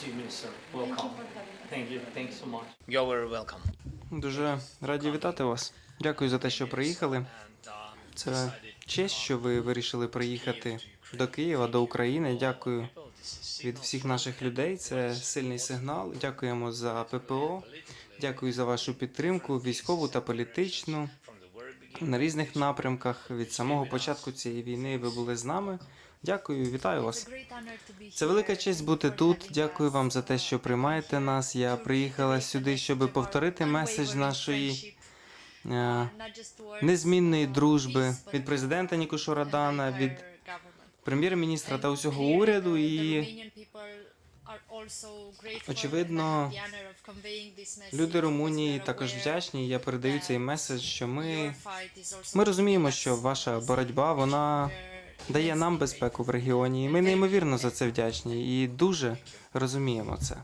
see you, Miss. Welcome. Thank you. Thanks so much. You're very welcome. Дуже раді вітати вас. Дякую за те, що приїхали. Uh, Це честь, що ви вирішили приїхати до Києва, до України. Дякую від всіх наших людей. Це сильний сигнал. Дякуємо за ППО. Дякую за вашу підтримку, військову та політичну на різних напрямках. Від самого початку цієї війни ви були з нами. Дякую, вітаю вас. Це велика честь бути тут. Дякую вам за те, що приймаєте нас. Я приїхала сюди, щоб повторити меседж нашої е, незмінної дружби від президента Нікушора Дана, від прем'єр-міністра та усього уряду. І очевидно, люди Румунії також вдячні. Я передаю цей меседж, що ми, ми розуміємо, що ваша боротьба вона дає нам безпеку в регіоні. І ми неймовірно за це вдячні і дуже розуміємо це.